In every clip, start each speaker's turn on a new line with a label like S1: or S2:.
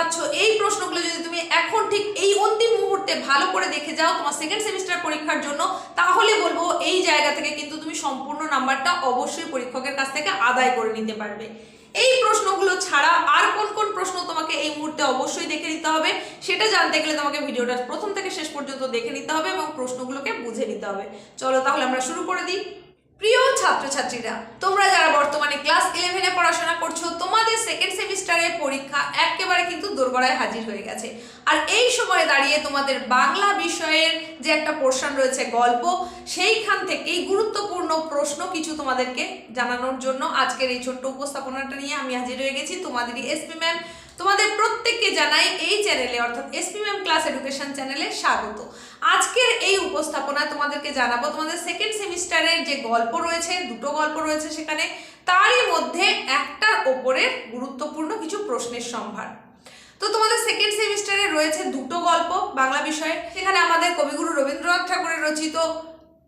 S1: পাচ্ছ এই প্রশ্নগুলো যদি তুমি এখন ঠিক এই অন্তিম মুহূর্তে ভালো করে দেখে যাও তোমার সেকেন্ড সেমিস্টার পরীক্ষার জন্য, তাহলে বলব এই জায়গা থেকে কিন্তু তুমি সম্পূর্ণ নাম্বারটা অবশ্যই পরীক্ষকের কাছ থেকে আদায় করে নিতে পারবে। এই প্রশ্নগুলো ছাড়া আর কোন কোন প্রশ্ন তোমাকে এই মুহূর্তে অবশ্যই দেখে নিতে হবে, সেটা জানতে গেলে তোমাকে ভিডিওটা প্রথম থেকে শেষ পর্যন্ত দেখে নিতে হবে এবং প্রশ্নগুলোকে বুঝে নিতে হবে। চলো তাহলে আমরা শুরু করে দিই। প্রিয় ছাত্রছাত্রীরা, তোমরা যারা বর্তমানে ক্লাস ইলেভেনে পড়াশোনা করছ তোমাদের সেকেন্ড সেমিস্টারের পরীক্ষা একেবারে কিন্তু দোরগড়ায় হাজির হয়ে গেছে। আর এই সময়ে দাঁড়িয়ে তোমাদের বাংলা বিষয়ের যে একটা পোর্শন রয়েছে গল্প, সেইখান থেকেই গুরুত্বপূর্ণ প্রশ্ন কিছু তোমাদেরকে জানানোর জন্য আজকের এই ছোট্ট উপস্থাপনাটা নিয়ে আমি হাজির হয়ে গেছি। তোমাদেরই এসপি ম্যাম তোমাদের প্রত্যেককে জানাই এই চ্যানেলে, অর্থাৎ এসপি ম্যাম ক্লাস এডুকেশন চ্যানেলে স্বাগত। আজকের এই উপস্থাপনা তোমাদেরকে জানাব, তোমাদের সেকেন্ড সেমিস্টারের যে গল্প রয়েছে, দুটো গল্প রয়েছে সেখানে। তারই মধ্যে একটার ওপরে গুরুত্বপূর্ণ কিছু প্রশ্নের সম্ভার। তো তোমাদের সেকেন্ড সেমিস্টারে রয়েছে দুটো গল্প বাংলা বিষয়ে। সেখানে আমাদের কবিগুরু রবীন্দ্রনাথ ঠাকুরের রচিত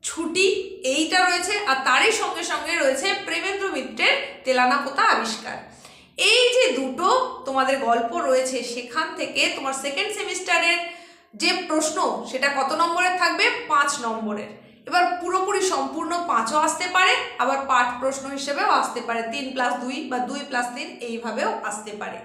S1: ছুটি, এইটা রয়েছে। আর তারই সঙ্গে সঙ্গে রয়েছে প্রেমেন্দ্র মিত্রের তেলানা পোতা আবিষ্কার। এই যে দুটো তোমাদের গল্প রয়েছে, সেখান থেকে তোমার সেকেন্ড সেমিস্টারের যে প্রশ্ন, সেটা কত নম্বরের থাকবে? পাঁচ নম্বরের। এবার পুরোপুরি সম্পূর্ণ পাঁচও আসতে পারে, আবার পাঠ প্রশ্ন হিসেবেও আসতে পারে। তিন প্লাস দুই বা দুই প্লাস তিন এইভাবেও আসতে পারে।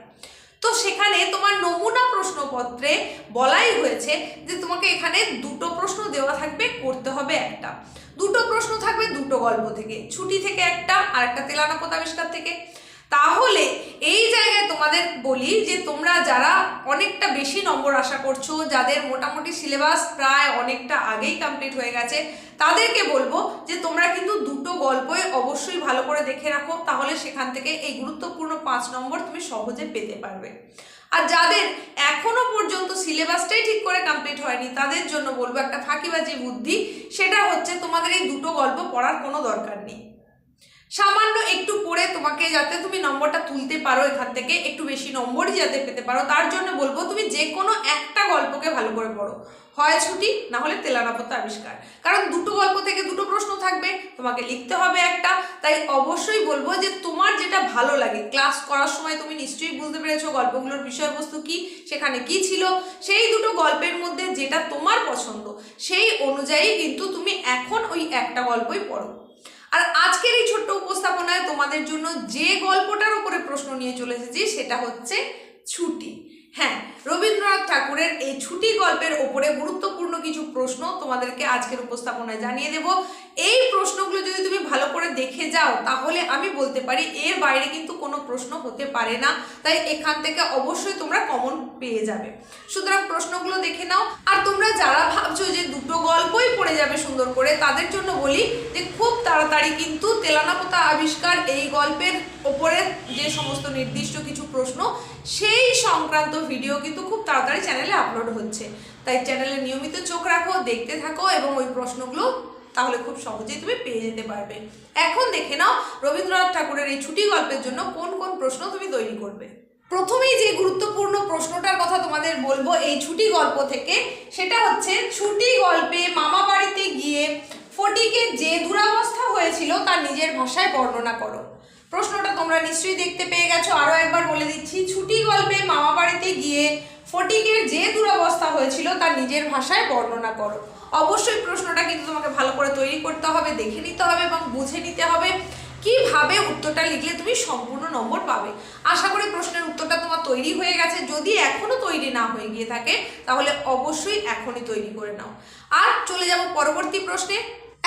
S1: তো সেখানে তোমার নমুনা প্রশ্নপত্রে বলাই হয়েছে যে তোমাকে এখানে দুটো প্রশ্ন দেওয়া থাকবে, করতে হবে একটা। দুটো প্রশ্ন থাকবে দুটো গল্প থেকে। ছুটি থেকে একটা আর একটা তেলানা পোতা আবিষ্কার থেকে। তাহলে এই জায়গায় তোমাদের বলি যে তোমরা যারা অনেকটা বেশি নম্বর আশা করছ, যাদের মোটামুটি সিলেবাস প্রায় অনেকটা আগেই কমপ্লিট হয়ে গেছে, তাদেরকে বলব যে তোমরা কিন্তু দুটো গল্পই অবশ্যই ভালো করে দেখে রাখো, তাহলে সেখান থেকে এই গুরুত্বপূর্ণ পাঁচ নম্বর তুমি সহজে পেতে পারবে। আর যাদের এখনও পর্যন্ত সিলেবাসটাই ঠিক করে কমপ্লিট হয়নি, তাদের জন্য বলব একটা ফাঁকিবাজি বুদ্ধি, সেটা হচ্ছে তোমাদের এই দুটো গল্প পড়ার কোনো দরকার নেই। সামান্য একটু পড়ে তোমাকে যাতে তুমি নম্বরটা তুলতে পারো এখান থেকে, একটু বেশি নম্বরই যাতে পেতে পারো। তার জন্য বলব, তুমি যে কোনো একটা গল্পকে ভালো করে পড়ো। হয় ছুটি, না হলে তেলানাপত্য আবিষ্কার। কারণ দুটো গল্প থেকে দুটো প্রশ্ন থাকবে, তোমাকে লিখতে হবে একটা। তাই অবশ্যই বলব যে তোমার যেটা ভালো লাগে, ক্লাস করার সময় তুমি নিশ্চয়ই বুঝতে পেরেছ গল্পগুলোর বিষয়বস্তু কি, সেখানে কি ছিল। সেই দুটো গল্পের মধ্যে যেটা তোমার পছন্দ, সেই অনুযায়ী কিন্তু তুমি এখন ওই একটা গল্পই পড়ো। আর আজকের এই ছোট্ট উপস্থাপনায় তোমাদের জন্য যে গল্পটার উপরে প্রশ্ন নিয়ে চলে এসেছি, সেটা হচ্ছে ছুটি। হ্যাঁ রবীন্দ্রনাথ ঠাকুরের এই ছুটি গল্পের ওপরে গুরুত্বপূর্ণ কিছু প্রশ্ন তোমাদেরকে আজকের উপস্থাপনায় জানিয়ে দেব। এই প্রশ্নগুলো যদি তুমি ভালো করে দেখে যাও, তাহলে আমি বলতে পারি এর বাইরে কিন্তু কোনো প্রশ্ন হতে পারে না। তাই এখান থেকে অবশ্যই তোমরা কমন পেয়ে যাবে। সুতরাং প্রশ্নগুলো দেখে নাও। আর তোমরা যারা ভাবছ যে দুটো গল্পই পড়ে যাবে সুন্দর করে, তাদের জন্য বলি যে খুব তাড়াতাড়ি কিন্তু তেলানাপোতা আবিষ্কার এই গল্পের ওপরে যে সমস্ত নির্দিষ্ট কিছু প্রশ্ন, সেই সংক্রান্ত ভিডিও কিন্তু খুব তাড়াতাড়ি চ্যানেলে আপলোড হচ্ছে। তাই চ্যানেলে নিয়মিত চোখ রাখো, দেখতে থাকো এবং ওই প্রশ্নগুলো তাহলে খুব সহজেই তুমি পেয়ে যেতে পারবে। এখন দেখে নাও রবীন্দ্রনাথ ঠাকুরের এই ছুটি গল্পের জন্য কোন কোন প্রশ্ন তুমি তৈরি করবে। প্রথমেই যে গুরুত্বপূর্ণ প্রশ্নটার কথা তোমাদের বলব এই ছুটি গল্প থেকে, সেটা হচ্ছে ছুটি গল্পে মামা বাড়িতে গিয়ে ফটিকে যে দুরাবস্থা হয়েছিল, তার নিজের ভাষায় বর্ণনা করো। প্রশ্নটা তোমরা নিশ্চয়ই দেখতে পেয়ে গেছো। আরও একবার বলে দিচ্ছি, ছুটি গল্পে মামা বাড়িতে গিয়ে ফটিকের যে দুরবস্থা হয়েছিল তার নিজের ভাষায় বর্ণনা করো। অবশ্যই প্রশ্নটা কিন্তু তোমাকে ভালো করে তৈরি করতে হবে, দেখে নিতে হবে এবং বুঝে নিতে হবে কীভাবে উত্তরটা লিখলে তুমি সম্পূর্ণ নম্বর পাবে। আশা করি প্রশ্নের উত্তরটা তোমার তৈরি হয়ে গেছে। যদি এখনও তৈরি না হয়ে গিয়ে থাকে, তাহলে অবশ্যই এখনই তৈরি করে নাও। আর চলে যাব পরবর্তী প্রশ্নে।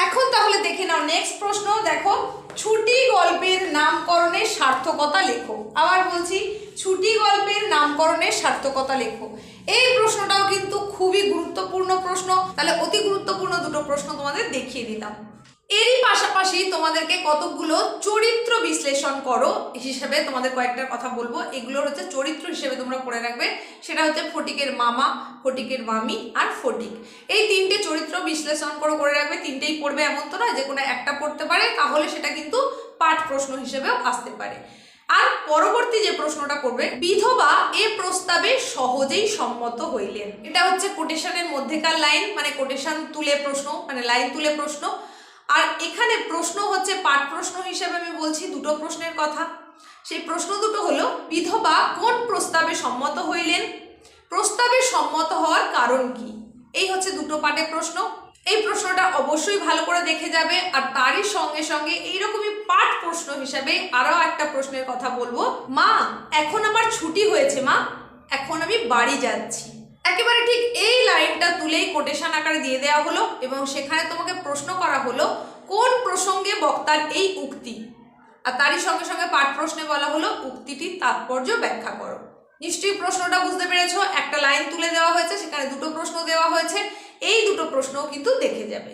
S1: এখন তাহলে দেখে নাও নেক্সট প্রশ্ন, দেখো ছুটি গল্পের নামকরণের সার্থকতা লেখো। আবার বলছি, ছুটি গল্পের নামকরণের সার্থকতা লেখো। এই প্রশ্নটাও কিন্তু খুবই গুরুত্বপূর্ণ প্রশ্ন। তাহলে অতি গুরুত্বপূর্ণ দুটো প্রশ্ন তোমাদের দেখিয়ে দিলাম। এরই পাশাপাশি তোমাদেরকে কতগুলো চরিত্র বিশ্লেষণ করো হিসেবে তোমাদের কয়েকটা কথা বলব। এগুলোর হচ্ছে চরিত্র হিসেবে তোমরা করে রাখবে। সেটা হচ্ছে ফটিকের মামা, ফটিকের মামি আর ফটিক। এই তিনটে চরিত্র বিশ্লেষণ করে করে রাখবে। তিনটেই পড়বে এমন তো নয় যে কোনো একটা পড়তে পারে, তাহলে সেটা কিন্তু পাঠ প্রশ্ন হিসেবেও আসতে পারে। আর পরবর্তী যে প্রশ্নটা করবে, বিধবা এ প্রস্তাবে সহজেই সম্মত হইলেন। এটা হচ্ছে কোটেশনের মধ্যেকার লাইন মানে কোটেশন তুলে প্রশ্ন মানে লাইন তুলে প্রশ্ন। আর এখানে প্রশ্ন হচ্ছে, পাঠ প্রশ্ন হিসেবে আমি বলছি দুটো প্রশ্নের কথা। সেই প্রশ্ন দুটো হলো, বিধবা কোন প্রস্তাবে সম্মত হইলেন? প্রস্তাবে সম্মত হওয়ার কারণ কি? এই হচ্ছে দুটো পার্টের প্রশ্ন। এই প্রশ্নটা অবশ্যই ভালো করে দেখে যাবে, আর তারই সঙ্গে সঙ্গে এইরকমই পাঠ প্রশ্ন হিসাবে আরও একটা প্রশ্নের কথা বলব। মা, এখন আমার ছুটি হয়েছে মা। এখন আমি বাড়ি যাচ্ছি। একেবারে ঠিক এই লাইনটা তুলেই কোটেশন আকারে দিয়ে দেওয়া হলো এবং সেখানে তোমাকে প্রশ্ন করা হলো, কোন প্রসঙ্গে বক্তার এই উক্তি? আর তারই সঙ্গে সঙ্গে পাঠ প্রশ্নে বলা হলো, উক্তিটির তাৎপর্য ব্যাখ্যা করো। নিশ্চয়ই প্রশ্নটা বুঝতে পেরেছ, একটা লাইন তুলে দেওয়া হয়েছে, সেখানে দুটো প্রশ্ন দেওয়া হয়েছে, এই দুটো প্রশ্নও কিন্তু দেখে যাবে।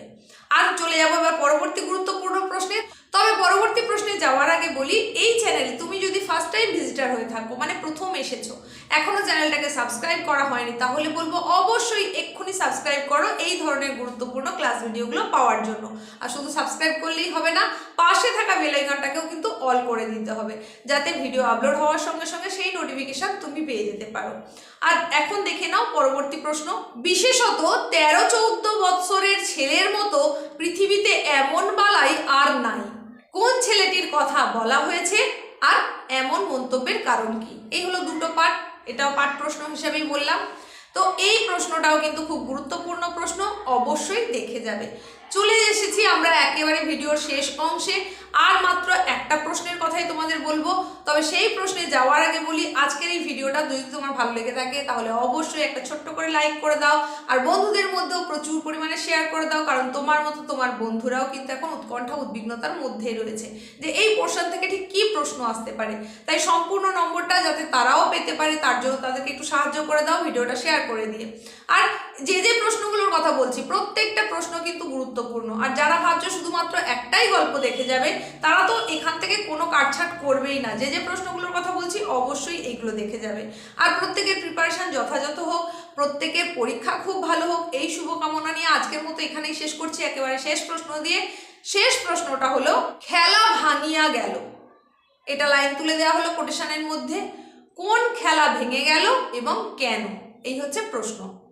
S1: আর চলে যাব এবার পরবর্তী গুরুত্বপূর্ণ প্রশ্নে। তবে পরবর্তী প্রশ্নে যাওয়ার আগে বলি, এই চ্যানেলে তুমি যদি ফার্স্ট টাইম ভিজিটার হয়ে থাকো মানে প্রথম এসেছ, এখনও চ্যানেলটাকে সাবস্ক্রাইব করা হয়নি, তাহলে বলব অবশ্যই এক্ষুনি সাবস্ক্রাইব করো এই ধরনের গুরুত্বপূর্ণ ক্লাস ভিডিওগুলো পাওয়ার জন্য। আর শুধু সাবস্ক্রাইব করলেই হবে না, পাশে থাকা বেল আইকনটাকেও কিন্তু অল করে দিতে হবে, যাতে ভিডিও আপলোড হওয়ার সঙ্গে সঙ্গে সেই নোটিফিকেশন তুমি পেয়ে যেতে পারো। আর এখন দেখে নাও পরবর্তী প্রশ্ন, বিশেষত তেরো চৌদ্দ বৎসরের ছেলের মতো পৃথিবীতে এমন বালাই আর নাই। কোন ছেলেটির কথা বলা হয়েছে আর এমন মন্তব্যের কারণ কি? এই হলো দুটো পাঠ, এটাও পাঠ প্রশ্ন হিসেবেই বললাম। তো এই প্রশ্নটাও কিন্তু খুব গুরুত্বপূর্ণ প্রশ্ন, অবশ্যই দেখে যাবে। চলে এসেছি আমরা একেবারে ভিডিওর শেষ অংশে, আর মাত্র একটা প্রশ্নের কথাই তোমাদের বলব। তবে সেই প্রশ্নে যাওয়ার আগে বলি, আজকের এই ভিডিওটা যদি তোমার ভালো লেগে থাকে, তাহলে অবশ্যই একটা ছোট্ট করে লাইক করে দাও। আর বন্ধুদের মধ্যেও প্রচুর পরিমাণে শেয়ার করে দাও, কারণ তোমার মতো তোমার বন্ধুরাও কিন্তু এখন উৎকণ্ঠা, উদ্বিগ্নতার মধ্যেই রয়েছে। যে এই পোর্শন থেকে ঠিক কী প্রশ্ন আসতে পারে? তাই সম্পূর্ণ নম্বরটা যাতে তারাও পেতে পারে, তার জন্য তাদেরকে একটু সাহায্য করে দাও, ভিডিওটা শেয়ার করে দিয়ে। আর যে যে প্রশ্নগুলোর কথা বলছি, প্রত্যেকটা প্রশ্ন কিন্তু গুরুত্বপূর্ণ। আর যারা ভাবছ শুধুমাত্র একটাই গল্প দেখে যাবে, তারা তো এখান থেকে কোনো কাটছাট করবেই না। যে যে প্রশ্নগুলোর কথা বলছি, অবশ্যই এগুলো দেখে যাবে। আর প্রত্যেকের প্রিপারেশন যথাযথ হোক, প্রত্যেকের পরীক্ষা খুব ভালো হোক। এই শুভকামনা নিয়ে আজকের মতো এখানেই শেষ করছি। একেবারে শেষ প্রশ্ন দিয়ে শেষ প্রশ্নটা হলো, খেলা ভাঙিয়া গেল। এটা লাইন তুলে দেওয়া হলো কোটেশনের মধ্যে। কোন খেলা ভেঙে গেল এবং কেন? এই হচ্ছে প্রশ্ন।